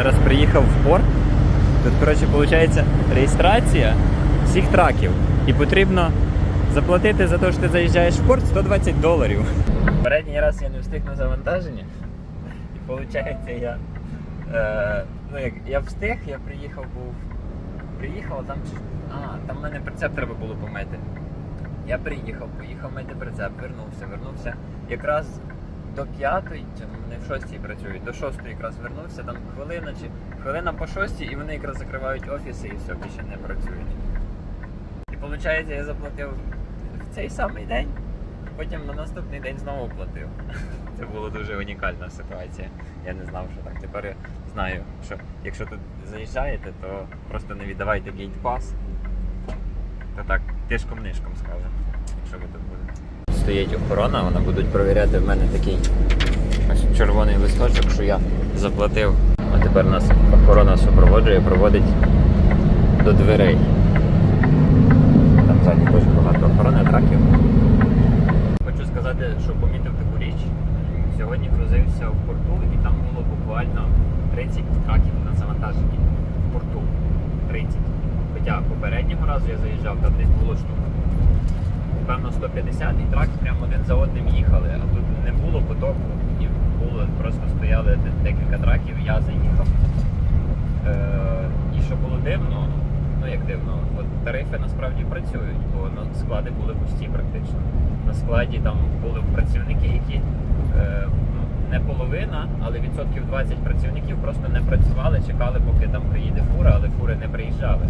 Зараз приїхав в порт. Тут, коротше, виходить реєстрація всіх траків. І потрібно заплатити за те, що ти заїжджаєш в порт 120 доларів. Передній раз я не встиг на завантаження. І виходить, я. Е, ну, як, я встиг, я приїхав, був. Приїхав, там. А, там в мене прицеп треба було помити. Я приїхав, поїхав мити прицеп, вернувся, вернувся. Якраз до п'ятої, вони в шостій працюють, до шостої якраз вернувся, там хвилина чи хвилина по шостій, і вони якраз закривають офіси і все, більше не працюють. І виходить, я заплатив в цей самий день, потім на наступний день знову платив. Це була дуже унікальна ситуація. Я не знав, що так. Тепер я знаю, що якщо тут заїжджаєте, то просто не віддавайте гейт-пас. То так, тишком-нишком скажемо, що ви тут будете. Стоїть охорона, вони будуть перевіряти в мене такий ось червоний листочок, що я заплатив. А тепер нас охорона супроводжує, проводить до дверей. Там ззаді дуже багато охорони траків. Хочу сказати, що помітив таку річ. Сьогодні грузився в порту і там було буквально 30 траків на завантаженні в порту. 30. Хоча попереднього разу я заїжджав, там десь було штук. Певно 150 і траки прямо один за одним їхали, а тут не було потоку і було, просто стояли декілька траків, я заїхав. Е, і що було дивно, ну як дивно, от тарифи насправді працюють, бо ну, склади були пусті практично. На складі там були працівники, які е, ну, не половина, але відсотків 20 працівників просто не працювали, чекали, поки там приїде фура, але фури не приїжджали.